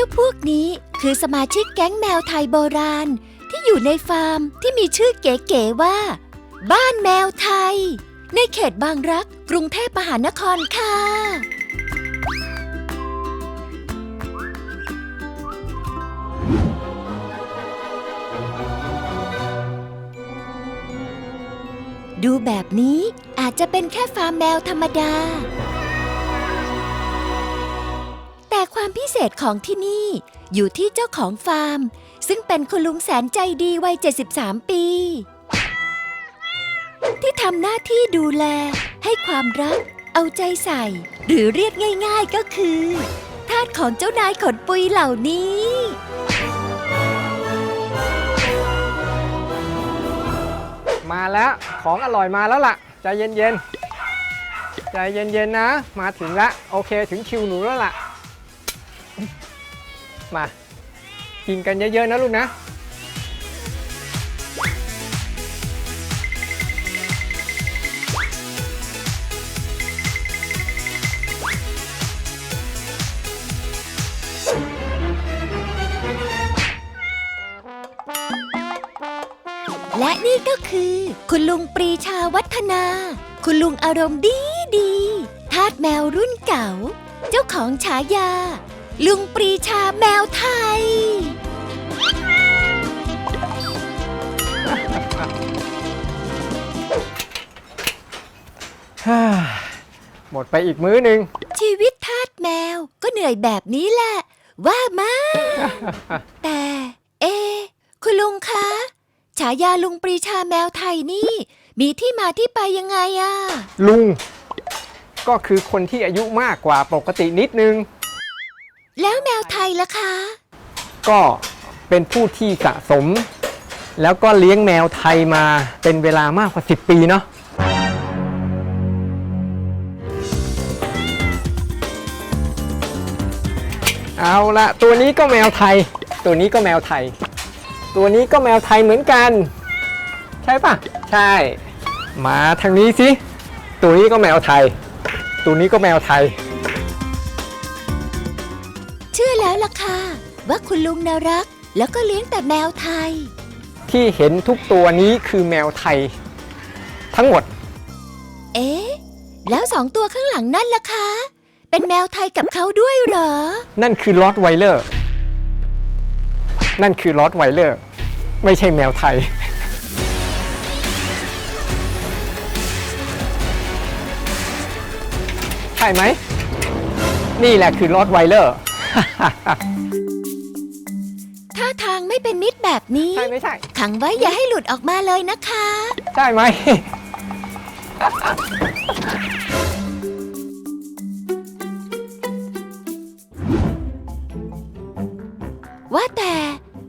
จ้าพวกนี้คือสมาชิกแก๊งแมวไทยโบราณ ที่อยู่ในฟาร์มที่มีชื่อเก๋ๆว่า บ้านแมวไทย ในเขตบางรักกรุงเทพมหานครค่ะดูแบบนี้อาจจะเป็นแค่ฟาร์มแมวธรรมดา แต่ความพิเศษของที่นี่ อยู่ที่เจ้าของฟาร์ม ซึ่งเป็นคุณลุงแสนใจดีวัย 73 ปี ที่ทำหน้าที่ดูแล ให้ความรัก เอาใจใส่ หรือเรียกง่ายๆก็คือ ทาสของเจ้านายขนปุยเหล่านี้มาแล้วของอร่อยมาแล้วล่ะ ใจเย็นๆ ใจเย็นๆนะ มาถึงแล้วโอเคถึงคิวหนูแล้วล่ะ มา กินกันเยอะ ๆ นะลูกนะ และนี่ก็คือ คุณลุงปรีชาวัฒนา คุณลุงอารมณ์ดีดีทาสแมวรุ่นเก่า เจ้าของฉายา ลุงปรีชาแมวไทยหมดไปอีกมื้อหนึ่งชีวิตทาสแมวก็เหนื่อยแบบนี้แหละ ว่ามา แต่ เอะคุณลุงคะ ฉายาลุงปรีชาแมวไทยนี่ มีที่มาที่ไปยังไงอะลุง ก็คือคนที่อายุมากกว่าปกตินิดนึง แล้วแมวไทยล่ะคะ ก็เป็นผู้ที่สะสม แล้วก็เลี้ยงแมวไทยมาเป็นเวลามากกว่า 10 ปีเนาะเอาละตัวนี้ก็แมวไทย ตัวนี้ก็แมวไทย ตัวนี้ก็แมวไทยเหมือนกัน ใช่ปะใช่ มาทางนี้สิตัวนี้ก็แมวไทย ตัวนี้ก็แมวไทยเชื่อ แล้วล่ะค่ะ ว่าคุณลุงน่ารัก แล้วก็เลี้ยงแต่แมวไทย ที่เห็นทุกตัวนี้คือแมวไทย ทั้งหมด เอ๊ะ แล้วสองตัวข้างหลังนั่นล่ะคะ เป็นแมวไทยกับเขาด้วยเหรอ นั่นคือลอตไวเลอร์ นั่นคือลอตไวเลอร์ ไม่ใช่แมวไทย ใช่ไหม นี่แหละคือลอตไวเลอร์ ถ้าทางไม่เป็นมิตรแบบนี้ ใช่ไม่ใช่ ขังไว้อย่าให้หลุดออกมาเลยนะคะ ใช่ไหม ว่าแต่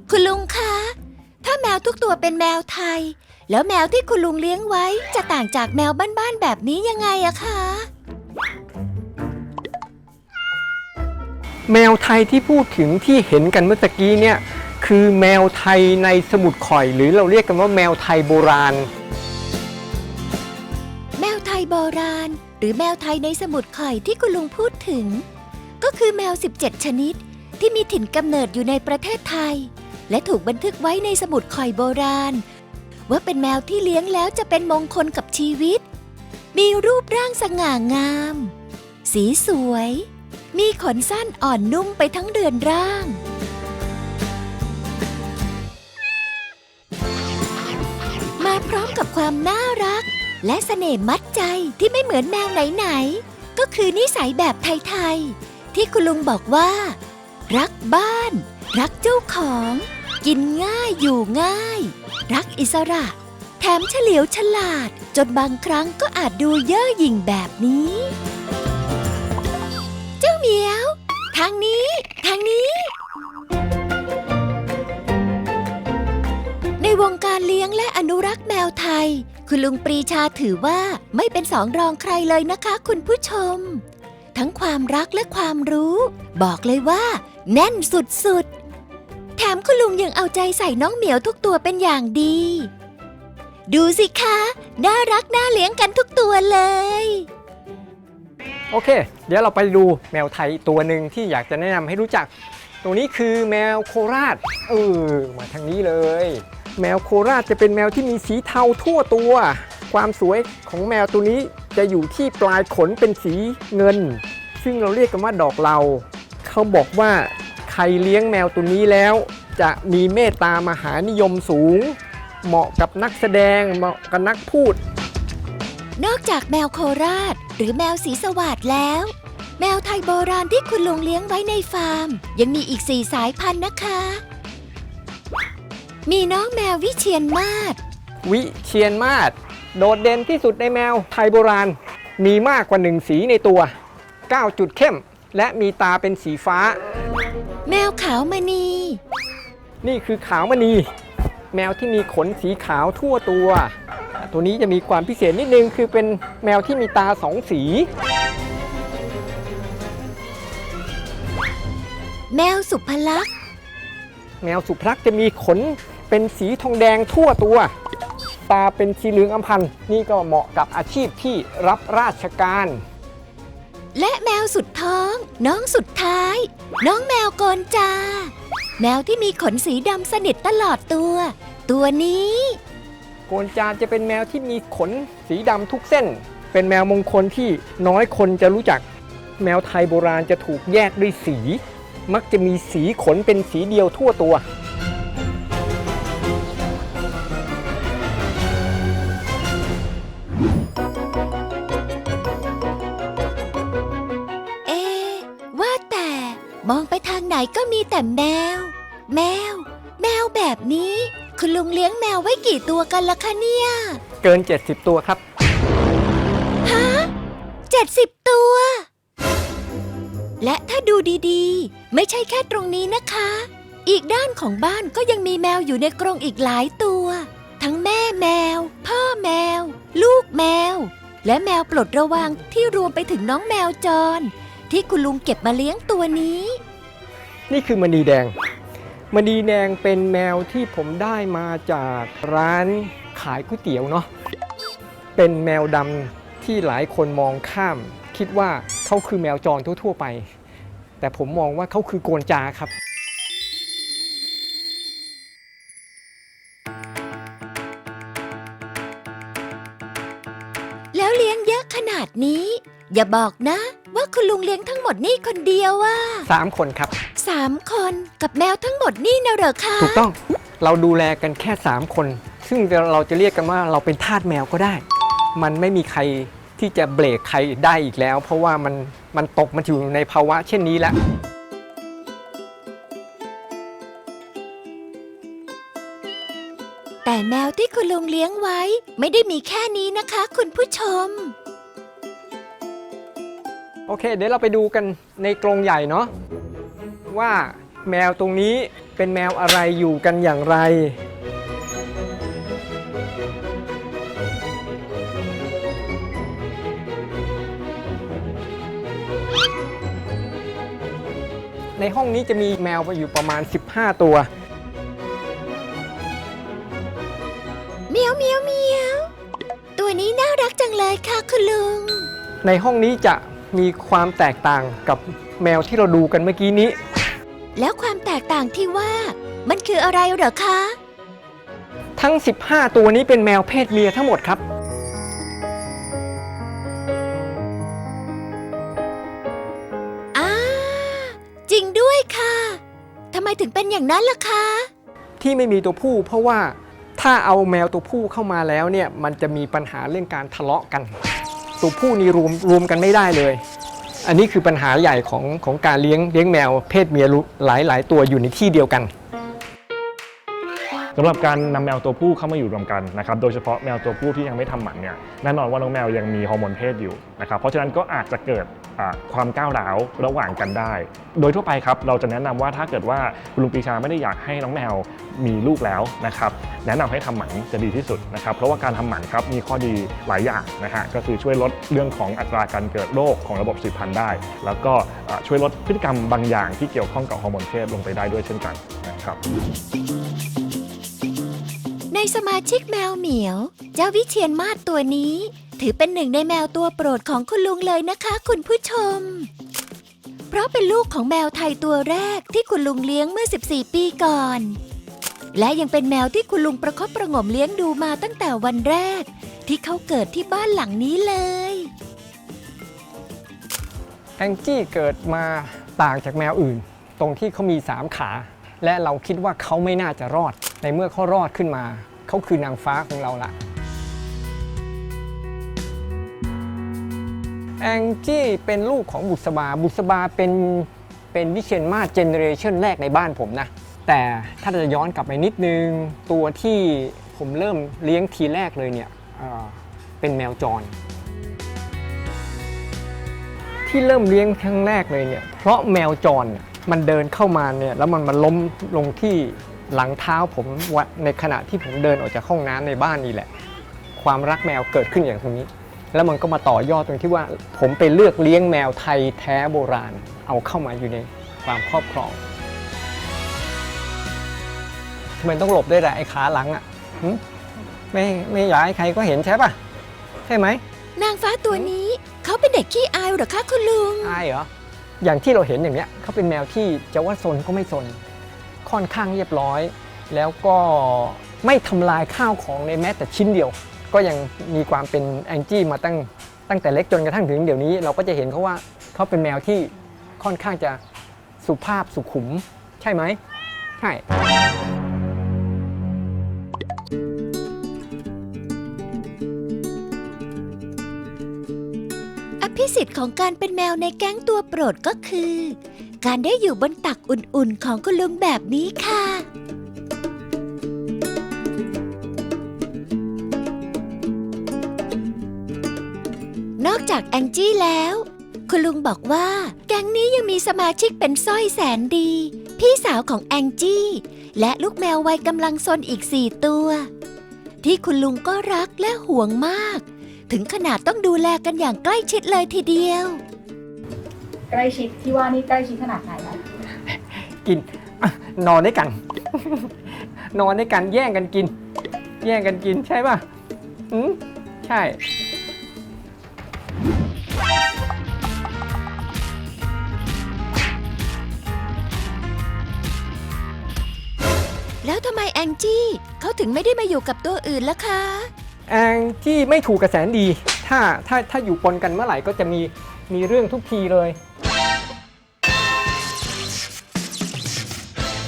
คุณลุงคะ ถ้าแมวทุกตัวเป็นแมวไทย แล้วแมวที่คุณลุงเลี้ยงไว้จะต่างจากแมวบ้านๆแบบนี้ยังไงอะคะ แมวไทยที่พูดถึงที่เห็นกันเมื่อตะกี้เนี่ยคือแมวไทยในสมุดข่อย หรือเราเรียกกันว่าแมวไทยโบราณ แมวไทยโบราณ หรือแมวไทยในสมุดข่อยที่คุณลุงพูดถึง ก็คือแมว 17 ชนิด ที่มีถิ่นกำเนิดอยู่ในประเทศไทย และถูกบันทึกไว้ในสมุดข่อยโบราณ ว่าเป็นแมวที่เลี้ยงแล้วจะเป็นมงคลกับชีวิต มีรูปร่างสง่างาม สีสวย มีขนสั้นอ่อนนุ่มไปทั้งเรือนร่าง มาพร้อมกับความน่ารัก และเสน่ห์มัดใจที่ไม่เหมือนแมวไหนๆ ก็คือนิสัยแบบไทยๆ ที่คุณลุงบอกว่า รักบ้าน รักเจ้าของ กินง่ายอยู่ง่าย รักอิสระ แถมเฉลียวฉลาด จนบางครั้งก็อาจดูเย่อหยิ่งแบบนี้ ทางนี้ ทางนี้ ในวงการเลี้ยงและอนุรักษ์แมวไทย คุณลุงปรีชาถือว่าไม่เป็นสองรองใครเลยนะคะคุณผู้ชม ทั้งความรักและความรู้ บอกเลยว่า แน่นสุดๆ แถมคุณลุงยังเอาใจใส่น้องเหมียวทุกตัวเป็นอย่างดี ดูสิคะ น่ารักน่าเลี้ยงกันทุกตัวเลย โอเค เดี๋ยวเราไปดูแมวไทยตัวหนึ่งที่อยากจะแนะนำให้รู้จัก ตัวนี้คือแมวโคราช เออ มาทางนี้เลย แมวโคราชจะเป็นแมวที่มีสีเทาทั่วตัว ความสวยของแมวตัวนี้จะอยู่ที่ปลายขนเป็นสีเงิน ซึ่งเราเรียกกันว่าดอกเหลาเขาบอกว่าใครเลี้ยงแมวตัวนี้แล้ว จะมีเมตตามหานิยมสูง เหมาะกับนักแสดงเหมาะกับนักพูด นอกจากแมวโคราช หรือแมวสีสวัสดแล้ว แมวไทยโบราณที่คุณลุงเลี้ยงไว้ในฟาร์ม ยังมีอีกสี่สายพันธุ์นะคะ มีน้องแมววิเชียนมาศวิเชียนมาศโดดเด่นที่สุดในแมวไทยโบราณ มีมากกว่าหนึ่งสีในตัว 9 จุดเข้ม และมีตาเป็นสีฟ้า แมวขาวมณี นี่คือขาวมณี แมวที่มีขนสีขาวทั่วตัว ตัวนี้จะมีความพิเศษนิดนึง คือเป็นแมวที่มีตาสองสี แมวสุภลักษณ์แมวสุพรรคจะมีขนเป็นสีทองแดงทั่วตัว ตาเป็นสีเหลืองอำพันธ์นี่ก็เหมาะกับอาชีพที่รับราชการ และแมวสุดท้อง น้องสุดท้าย น้องแมวโกนจา แมวที่มีขนสีดำสนิทตลอดตัว ตัวนี้ โกนจานจะเป็นแมวที่มีขนสีดำทุกเส้น เป็นแมวมงคลที่น้อยคนจะรู้จัก แมวไทยโบราณจะถูกแยกด้วยสี มักจะมีสีขนเป็นสีเดียวทั่วตัว เอะว่าแต่มองไปทางไหนก็มีแต่แมว แมว แมวแบบนี้ ลุงเลี้ยงแมวไว้กี่ตัวกันล่ะคะเนี่ย เกิน 70 ตัวครับ ฮะเจ็ดสิบตัว และถ้าดูดีๆ ไม่ใช่แค่ตรงนี้นะคะ อีกด้านของบ้านก็ยังมีแมวอยู่ในกรงอีกหลายตัว ทั้งแม่แมว พ่อแมว ลูกแมว และแมวปลดระวางที่รวมไปถึงน้องแมวจร ที่คุณลุงเก็บมาเลี้ยงตัวนี้ นี่คือมณีแดง มณีแดงเป็นแมวที่ผมได้มาจากร้านขายก๋วยเตี๋ยวเนาะ เป็นแมวดำที่หลายคนมองข้าม คิดว่าเขาคือแมวจรทั่ว ๆ ไป แต่ผมมองว่าเขาคือโกนจาครับ แล้วเลี้ยงเยอะขนาดนี้ อย่าบอกนะ ว่าคุณลุงเลี้ยงทั้งหมดนี่คนเดียวว่า3คนครับ สามคนกับแมวทั้งหมดนี่นะเหรอคะถูกต้องเราดูแลกันแค่ 3 คน ซึ่งเราจะเรียกกันว่าเราเป็นทาสแมวก็ได้ มันไม่มีใครที่จะเบรกใครได้อีกแล้ว เพราะว่ามันมันตกมันอยู่ในภาวะเช่นนี้แล้ว แต่แมวที่คุณลุงเลี้ยงไว้ ไม่ได้มีแค่นี้นะคะ คุณผู้ชม โอเค เดี๋ยวเราไปดูกันในกรงใหญ่เนาะว่าแมวตรงนี้เป็นแมวอะไรอยู่กันอย่างไร ในห้องนี้จะมีแมวอยู่ประมาณ 15 ตัว เมียวเมียวเมียวตัวนี้น่ารักจังเลยค่ะคุณลุง ในห้องนี้จะ มีความแตกต่างกับแมวที่เราดูกันเมื่อกี้นี้ แล้วความแตกต่างที่ว่า มันคืออะไรเหรอคะ ทั้ง 15 ตัวนี้เป็นแมวเพศเมียทั้งหมดครับ อ้าจริงด้วยค่ะทำไมถึงเป็นอย่างนั้นล่ะคะ ที่ไม่มีตัวผู้เพราะว่าถ้าเอาแมวตัวผู้เข้ามาแล้วเนี่ยมันจะมีปัญหาเรื่องการทะเลาะกัน ตัวผู้นี่รวมรวมกันไม่ได้เลย อันนี้คือปัญหาใหญ่ของของการเลี้ยงเลี้ยงแมว เพศเมียหลายหลายตัวอยู่ในที่เดียวกันสำหรับการนำแมวตัวผู้เข้ามาอยู่รวมกันนะครับ โดยเฉพาะแมวตัวผู้ที่ยังไม่ทำหมันเนี่ย แน่นอนว่าน้องแมวยังมีฮอร์โมนเพศอยู่นะครับ เพราะฉะนั้นก็อาจจะเกิด ความก้าวร้าวระหว่างกันได้ โดยทั่วไปครับเราจะแนะนำว่าถ้าเกิดว่าคุณลุงปีชาไม่ได้อยากให้น้องแมวมีลูกแล้วนะครับแนะนำให้ทำหมันจะดีที่สุดนะครับเพราะว่าการทำหมันครับมีข้อดีหลายอย่างนะฮะก็คือช่วยลดเรื่องของอัตราการเกิดโรคของระบบสืบพันธุ์ได้ แล้วก็ช่วยลดพฤติกรรมบางอย่างที่เกี่ยวข้องกับฮอร์โมนเพศลงไปได้ด้วยเช่นกันนะครับในสมาชิกแมวเหมียว เจ้าวิเชียนมาศตัวนี้ ถือเป็นหนึ่งในแมวตัวโปรดของคุณลุงเลยนะคะ คุณผู้ชม เพราะเป็นลูกของแมวไทยตัวแรกที่คุณลุงเลี้ยงเมื่อ 14 ปีก่อน และยังเป็นแมวที่คุณลุงประคบประงมเลี้ยงดูมาตั้งแต่วันแรก ที่เขาเกิดที่บ้านหลังนี้เลยแองจี้เกิดมาต่างจากแมวอื่น ตรงที่เขามี 3 ขา และเราคิดว่าเขาไม่น่าจะรอด ในเมื่อเขารอดขึ้นมา เขาคือนางฟ้าของเราละ แองจี้เป็นลูกของบุษบา บุษบาเป็นเป็นวิเชียนมาเจเนเรชันแรกในบ้านผมนะ แต่ถ้าจะย้อนกลับไปนิดนึง ตัวที่ผมเริ่มเลี้ยงทีแรกเลยเนี่ยเป็นแมวจร ที่เริ่มเลี้ยงครั้งแรกเลยเนี่ยเพราะแมวจรมันเดินเข้ามาเนี่ยแล้วมันมาล้มลงที่หลังเท้าผมวะในขณะที่ผมเดินออกจากห้องน้ำในบ้านนี่แหละ ความรักแมวเกิดขึ้นอย่างตรงนี้ แล้วมันก็มาต่อยอดตรงที่ว่าผมไปเลือกเลี้ยงแมวไทยแท้โบราณ เอาเข้ามาอยู่ในความครอบครองทำไมต้องหลบด้วยล่ะไอ้ขาหลังอะหึไม่ไม่อยากให้ใครก็เห็นใช่ปะใช่ไหม นางฟ้าตัวนี้เขาเป็นเด็กขี้อายเหรอคะคุณลุงอายเหรอ อย่างที่เราเห็นอย่างเนี้ยเขาเป็นแมวที่จะว่าซนก็ไม่ซน ค่อนข้างเรียบร้อย แล้วก็ไม่ทำลายข้าวของในแม้แต่ชิ้นเดียว ก็ยังมีความเป็นแองจี้มาตั้งตั้งแต่เล็กจนกระทั่งถึงเดี๋ยวนี้เราก็จะเห็นเขาว่าเขาเป็นแมวที่ค่อนข้างจะสุภาพสุขุม ใช่ไหมใช่อภิสิทธิ์ของการเป็นแมวในแก๊งตัวโปรดก็คือ การได้อยู่บนตักอุ่นๆของคุณลุงแบบนี้ค่ะ จากแองจี้แล้ว คุณลุงบอกว่า แก๊งนี้ยังมีสมาชิกเป็นสร้อยแสนดี พี่สาวของแองจี้ และลูกแมววัยกำลังซนอีกสี่ตัว ที่คุณลุงก็รักและห่วงมาก ถึงขนาดต้องดูแลกันอย่างใกล้ชิดเลยทีเดียว ใกล้ชิดที่ว่านี่ใกล้ชิดขนาดไหนนะกินอะนอนด้วยกัน นอนด้วยกันแย่งกันกิน แย่งกันกินใช่ป่ะอืมใช่ แล้วทำไมแองจี้เขาถึงไม่ได้มาอยู่กับตัวอื่นล่ะคะ แองที่ไม่ถูกกระแสดี ถ้าถ้าถ้าอยู่ปนกันเมื่อไหร่ก็จะมีมีเรื่องทุกทีเลย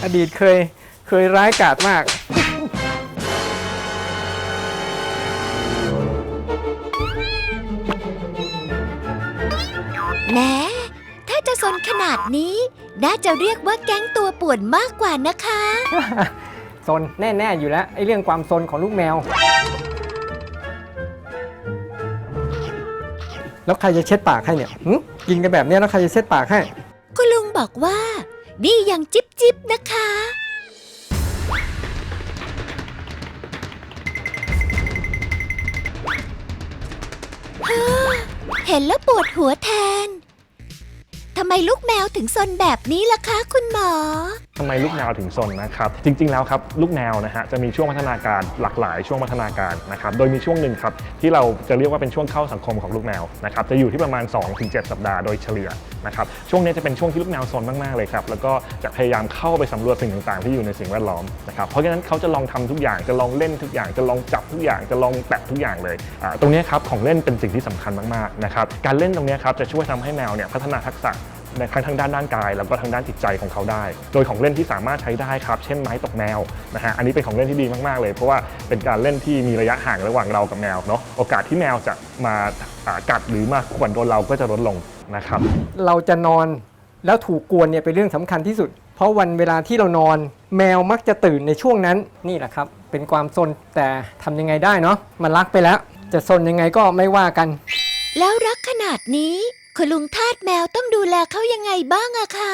อดีตเคยเคยร้ายกาจมากแหมถ้าจะซนขนาดนี้ น่าจะเรียกว่าแก๊งตัวป่วนมากกว่านะคะซ นแน่ๆอยู่แล้วไอ้เรื่องความซนของลูกแมว แล้วใครจะเช็ดปากให้เนี่ยหึกินกันแบบเนี้ยแล้วใครจะเช็ดปากให้ คุณลุงบอกว่า นี่ยังจิบจิบนะคะ เห็นแล้วปวดหัวแทน ทำไมลูกแมวถึงซนแบบนี้ล่ะคะ คุณหมอ ทำไมลูกแมวถึงซนนะครับ จริง ๆ แล้วครับลูกแมวนะฮะจะมีช่วงพัฒนาการหลากหลายช่วงพัฒนาการนะครับโดยมีช่วงหนึ่งครับที่เราจะเรียกว่าเป็นช่วงเข้าสังคมของลูกแมวนะครับจะอยู่ที่ประมาณ 2-7 สัปดาห์โดยเฉลี่ยนะครับช่วงนี้จะเป็นช่วงที่ลูกแมวซนมากๆเลยครับแล้วก็จะพยายามเข้าไปสำรวจสิ่งต่างๆ ที่อยู่ในสิ่งแวดล้อมนะครับเพราะฉะนั้นเขาจะลองทำทุกอย่างจะลองเล่นทุกอย่างจะลองจับทุกอย่างจะลองแตะทุกอย่างเลยตรงนี้ครับของเล่นเป็นสิ่งที่สำคัญมากๆนะครับการเล่นตรงนี้ครับจะช่วยทำให้แมวเนี่ยพัฒนาทักษะ ในทั้งทางด้านร่างกาย แล้วก็ทางด้านจิตใจของเขาได้ โดยของเล่นที่สามารถใช้ได้ครับ เช่นไม้ตกแมวนะฮะอันนี้เป็นของเล่นที่ดีมากๆ เลย เพราะว่าเป็นการเล่นที่มีระยะห่างระหว่างเรากับแมวเนาะโอกาสที่แมวจะมาอ่ากัดหรือมาข่วนโดนเราก็จะลดลงนะครับ เราจะนอนแล้วถูกกวนเนี่ยเป็นเรื่องสำคัญที่สุด เพราะวันเวลาที่เรานอน แมวมักจะตื่นในช่วงนั้นนี่แหละครับ เป็นความซนแต่ทำยังไงได้เนาะมันรักไปแล้ว จะซนยังไงก็ไม่ว่ากัน แล้วรักขนาดนี้ คุณลุงทาสแมวต้องดูแลเขายังไงบ้างอะคะ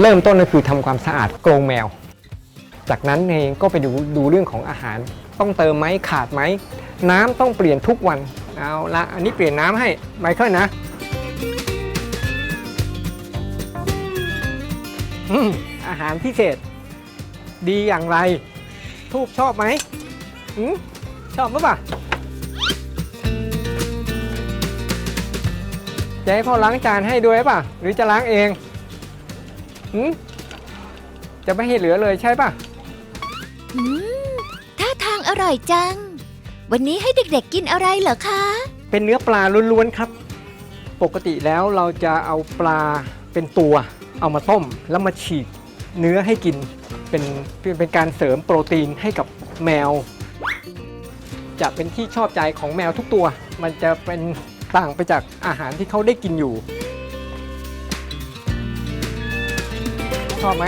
เริ่มต้นก็คือทำความสะอาดกรงแมว จากนั้นเองก็ไปดูดูเรื่องของอาหาร ต้องเติมไหมขาดไหม น้ำต้องเปลี่ยนทุกวันเอาละอันนี้เปลี่ยนน้ำให้ไมเคิลนะอืมอาหารพิเศษ ดีอย่างไร ทูบชอบไหมอืม ชอบหรือเปล่าจะให้พ่อล้างจานให้ด้วยป่ะ หรือจะล้างเองหืมจะไม่ให้เหลือเลยใช่ป่ะอืมท่าทางอร่อยจัง วันนี้ให้เด็กๆกินอะไรเหรอคะ เป็นเนื้อปลาล้วนๆครับ ปกติแล้วเราจะเอาปลาเป็นตัว เอามาต้มแล้วมาฉีกเนื้อให้กิน เป็นเป็นเป็นการเสริมโปรตีนให้กับแมว จะเป็นที่ชอบใจของแมวทุกตัว มันจะเป็นต่างไปจากอาหารที่เขาได้กินอยู่ ชอบไหม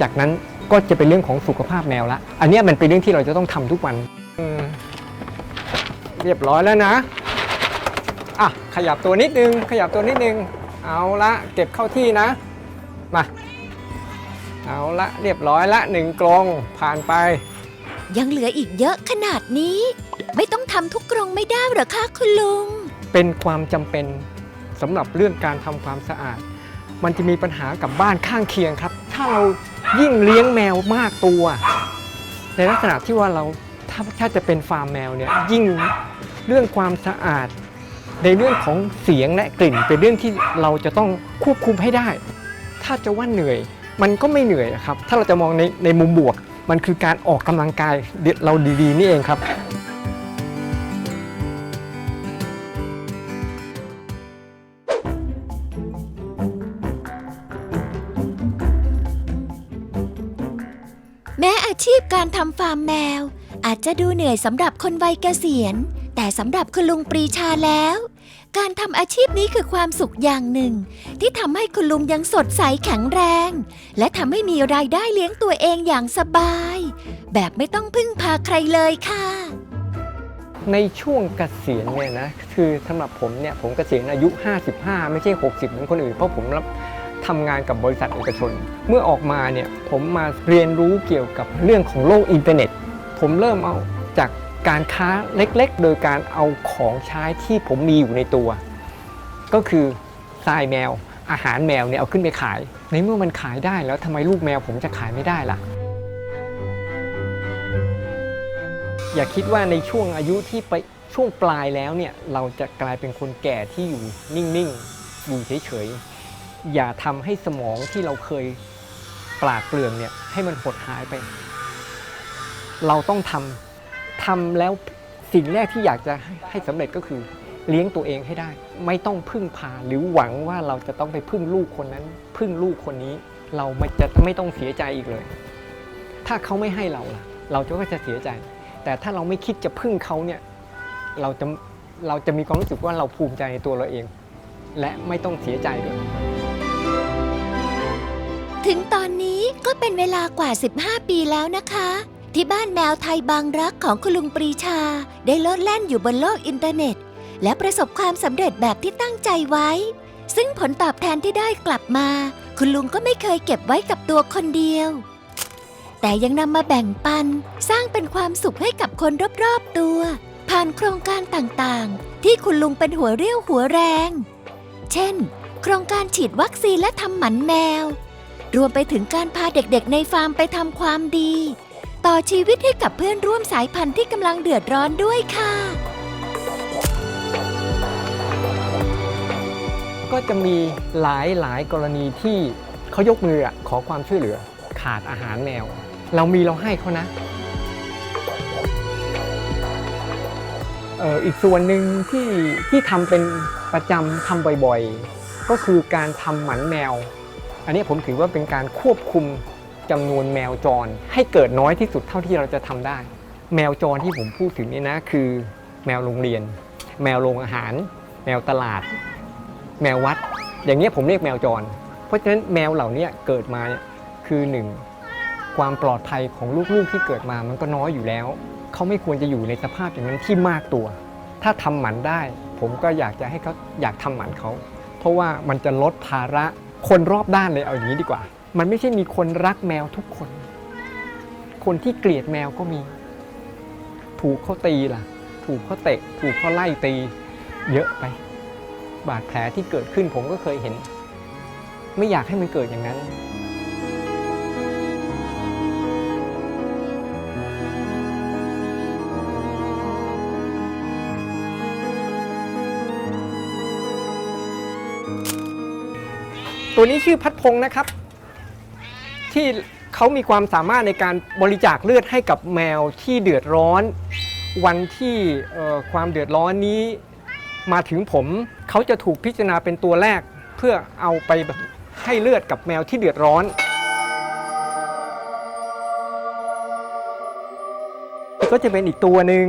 จากนั้นก็จะเป็นเรื่องของสุขภาพแมวละ อันนี้มันเป็นเรื่องที่เราจะต้องทำทุกวัน เรียบร้อยแล้วนะ อะขยับตัวนิดนึง ขยับตัวนิดนึง เอาละเก็บเข้าที่นะ มา เอาละเรียบร้อยละหนึ่งกรงผ่านไป ยังเหลืออีกเยอะขนาดนี้ ไม่ต้องทำทุกกรงไม่ได้เหรอคะคุณลุง เป็นความจำเป็นสำหรับเรื่องการทำความสะอาด มันจะมีปัญหากับบ้านข้างเคียงครับ ถ้าเรายิ่งเลี้ยงแมวมากตัว ในลักษณะที่ว่าเราถ้าถ้าจะเป็นฟาร์มแมวเนี่ยยิ่งเรื่องความสะอาด ในเรื่องของเสียงและกลิ่นเป็นเรื่องที่เราจะต้องควบคุมให้ได้ ถ้าจะว่าเหนื่อย มันก็ไม่เหนื่อยนะครับ ถ้าเราจะมองในในมุมบวก มันคือการออกกำลังกายเราดีๆนี่เองครับแม้อาชีพการทำฟาร์มแมว อาจจะดูเหนื่อยสำหรับคนวัยเกษียณ แต่สำหรับคุณลุงปรีชาแล้ว การทำอาชีพนี้คือความสุขอย่างหนึ่ง ที่ทำให้คุณลุงยังสดใสแข็งแรง และทำให้มีรายได้เลี้ยงตัวเองอย่างสบาย แบบไม่ต้องพึ่งพาใครเลยค่ะ ในช่วงเกษียณเนี่ยนะคือสำหรับผมเนี่ยผมเกษียณอายุ 55 ไม่ใช่ 60 เหมือนคนอื่น เพราะผมรับทำงานกับบริษัทเอกชน เมื่อออกมาเนี่ยผมมาเรียนรู้เกี่ยวกับเรื่องของโลกอินเทอร์เน็ต ผมเริ่มเอาจาก การค้าเล็กๆ โดยการเอาของใช้ที่ผมมีอยู่ในตัว ก็คือทรายแมว อาหารแมวเนี่ยเอาขึ้นไปขาย ในเมื่อมันขายได้แล้วทำไมลูกแมวผมจะขายไม่ได้ล่ะ อย่าคิดว่าในช่วงอายุที่ไปช่วงปลายแล้วเนี่ยเราจะกลายเป็นคนแก่ที่อยู่นิ่งๆอยู่เฉยๆอย่าทำให้สมองที่เราเคยปราดเปรื่องเนี่ยให้มันหดหายไป เราต้องทำ ทำแล้วสิ่งแรกที่อยากจะให้ให้สำเร็จก็คือเลี้ยงตัวเองให้ได้ ไม่ต้องพึ่งพาหรือหวังว่าเราจะต้องไปพึ่งลูกคนนั้น พึ่งลูกคนนี้ เราไม่จะไม่ต้องเสียใจอีกเลย ถ้าเขาไม่ให้เราล่ะ เราก็จะเสียใจ แต่ถ้าเราไม่คิดจะพึ่งเขาเนี่ยเราจะเราจะมีความรู้สึกว่าเราภูมิใจในตัวเราเอง และไม่ต้องเสียใจเลยถึงตอนนี้ก็เป็นเวลากว่า 15 ปีแล้วนะคะ ที่บ้านแมวไทยบางรักของคุณลุงปรีชา ได้โลดแล่นอยู่บนโลกอินเทอร์เน็ต และประสบความสำเร็จแบบที่ตั้งใจไว้ ซึ่งผลตอบแทนที่ได้กลับมา คุณลุงก็ไม่เคยเก็บไว้กับตัวคนเดียว แต่ยังนำมาแบ่งปันสร้างเป็นความสุขให้กับคนรอบๆตัว ผ่านโครงการต่างๆ ที่คุณลุงเป็นหัวเรี่ยวหัวแรง เช่น โครงการฉีดวัคซีนและทำหมันแมว รวมไปถึงการพาเด็กๆในฟาร์มไปทำความดี ต่อชีวิตให้กับเพื่อนร่วมสายพันธุ์ที่กำลังเดือดร้อนด้วยค่ะ ก็จะมีหลายหลายกรณีที่เขายกมืออะขอความช่วยเหลือขาดอาหารแมว เรามีเราให้เขานะเอ่ออีกส่วนหนึ่งที่ที่ทำเป็นประจำทำบ่อยๆ ก็คือการทำหมันแมว อันนี้ผมถือว่าเป็นการควบคุม จำนวนแมวจรให้เกิดน้อยที่สุดเท่าที่เราจะทำได้ แมวจรที่ผมพูดถึงนี่นะคือ แมวโรงเรียน แมวโรงอาหาร แมวตลาด แมววัด อย่างเงี้ผมเรียกแมวจร เพราะฉะนั้นแมวเหล่านี้เกิดมาเนี่ยคือหนึ่งความปลอดภัยของลูกๆที่เกิดมามันก็น้อยอยู่แล้ว เขาไม่ควรจะอยู่ในสภาพอย่างนั้นที่มากตัว ถ้าทำหมันได้ ผมก็อยากจะให้เขาอยากทำหมันเขา เพราะว่ามันจะลดภาระคนรอบด้านเลยเอาอย่างนี้ดีกว่า มันไม่ใช่มีคนรักแมวทุกคน คนที่เกลียดแมวก็มี ถูกเขาตีล่ะ ถูกเขาเตะ ถูกเขาไล่ตี เยอะไป บาดแผลที่เกิดขึ้นผมก็เคยเห็น ไม่อยากให้มันเกิดอย่างนั้นตัวนี้ชื่อพัดพงษ์นะครับ ที่เขามีความสามารถในการบริจาคเลือดให้กับแมวที่เดือดร้อน วันที่ความเดือดร้อนนี้มาถึงผมเขาจะถูกพิจารณาเป็นตัวแรก เพื่อเอาไปให้เลือดกับแมวที่เดือดร้อน ก็จะเป็นอีกตัวหนึ่ง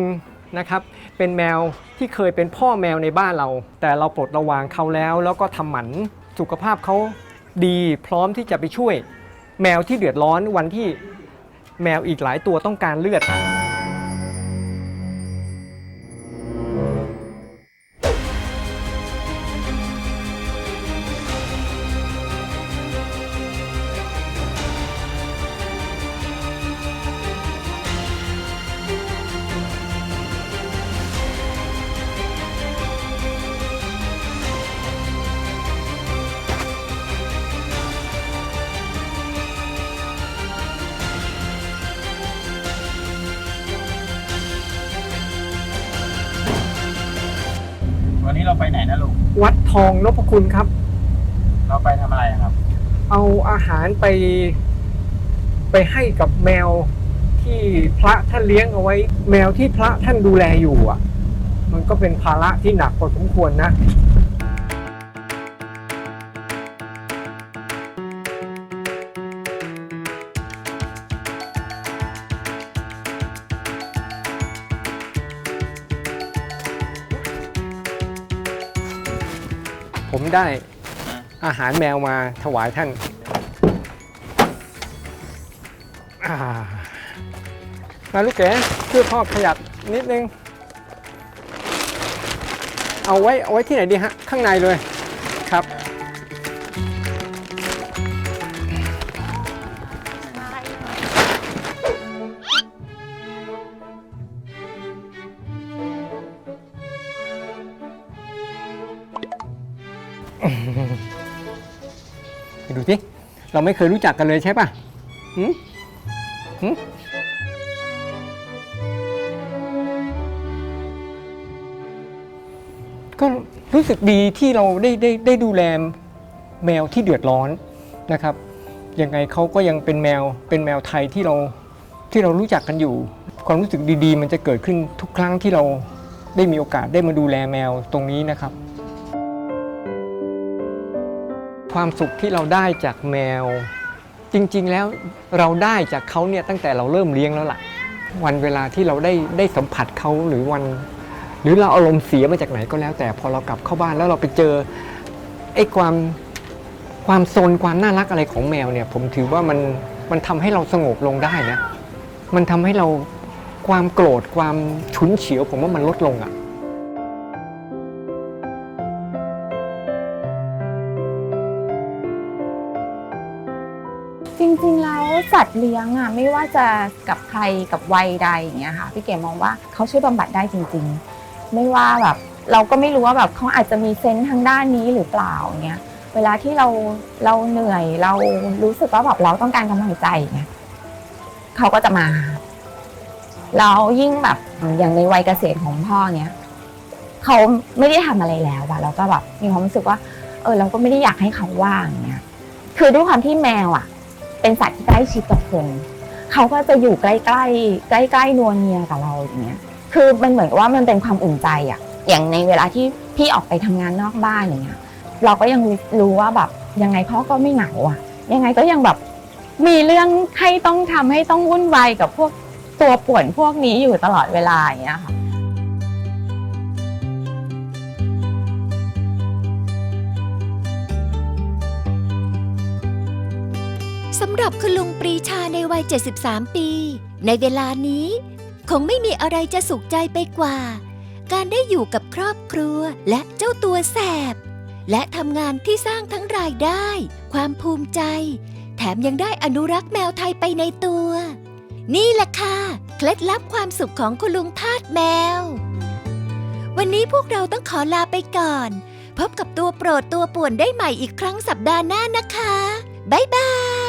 นะครับ เป็นแมวที่เคยเป็นพ่อแมวในบ้านเรา แต่เราปลดระวางเขาแล้ว แล้วก็ทำหมันสุขภาพเขาดีพร้อมที่จะไปช่วย แมวที่เดือดร้อนวันที่แมวอีกหลายตัวต้องการเลือด นพคุณครับ เราไปทำอะไรอะครับ เอาอาหารไป ไปให้กับแมวที่พระท่านเลี้ยงเอาไว้ แมวที่พระท่านดูแลอยู่อะ มันก็เป็นภาระที่หนักพอสมควรนะ ได้อาหารแมวมาถวายท่านอ่ามาลูกแกช่วยพ่อขยับนิดนึง เอาไว้เอาไว้ที่ไหนดีฮะ ข้างในเลย ไปดูสิเราไม่เคยรู้จักกันเลยใช่ปะหืมหืมก็รู้สึกดีที่เราได้ได้ได้ดูแลแมวที่เดือดร้อนนะครับ ยังไงเขาก็ยังเป็นแมวเป็นแมวไทยที่เราที่เรารู้จักกันอยู่ ความรู้สึกดีๆ มันจะเกิดขึ้นทุกครั้งที่เราได้มีโอกาสได้มาดูแลแมวตรงนี้นะครับ ความสุขที่เราได้จากแมว จริงๆแล้วเราได้จากเขาเนี่ยตั้งแต่เราเริ่มเลี้ยงแล้วล่ะ วันเวลาที่เราได้ได้สัมผัสเขาหรือวัน หรือเราอารมณ์เสียมาจากไหนก็แล้ว แต่พอเรากลับเข้าบ้านแล้วเราไปเจอไอ้ความความโซนความน่ารักอะไรของแมวเนี่ย ผมถือว่ามันมันทำให้เราสงบลงได้นะ มันทำให้เราความโกรธความฉุนเฉียวผมว่ามันลดลงอะ สัตว์เลี้ยงอะไม่ว่าจะกับใครกับวัยใดอย่างเงี้ยค่ะพี่เก๋มองว่าเขาช่วยบำบัดได้จริง ๆ ไม่ว่าแบบเราก็ไม่รู้ว่าแบบเขาอาจจะมีเซนส์ทางด้านนี้หรือเปล่าอย่างเงี้ยเวลาที่เราเราเหนื่อยเรารู้สึกว่าแบบเราต้องการกำลังใจเงี้ยเขาก็จะมาแล้วยิ่งแบบอย่างในวัยเกษียณของพ่อเนี้ยเขาไม่ได้ทำอะไรแล้วอะเราก็แบบมีความรู้สึกว่า เออ เราก็ไม่ได้อยากให้เขาว่างเงี้ยคือด้วยความที่แมวอะ เป็นสัตว์ที่ใกล้ชิดกับคนเขาก็จะอยู่ใกล้ๆใกล้ๆนวลเนียกับเราอย่างเงี้ย คือมันเหมือนว่ามันเป็นความอุ่นใจอะอย่างในเวลาที่พี่ออกไปทำงานนอกบ้านอย่างเงี้ย เราก็ยังรู้ว่าแบบยังไงพ่อก็ไม่เหงาอะยังไงก็ยังแบบมีเรื่องให้ต้องทำให้ต้องวุ่นวายกับพวกตัวป่วนพวกนี้อยู่ตลอดเวลาอย่างเงี้ยค่ะำหรับคุณลุงปรีชาในวัย 73 ปี ในเวลานี้ คงไม่มีอะไรจะสุขใจไปกว่า การได้อยู่กับครอบครัวและเจ้าตัวแสบ และทำงานที่สร้างทั้งรายได้ ความภูมิใจ แถมยังได้อนุรักษ์แมวไทยไปในตัว นี่แหละค่ะ เคล็ดลับความสุขของคุณลุงทาสแมว วันนี้พวกเราต้องขอลาไปก่อน พบกับตัวโปรดตัวป่วนได้ใหม่อีกครั้งสัปดาห์หน้านะคะ บ๊ายบาย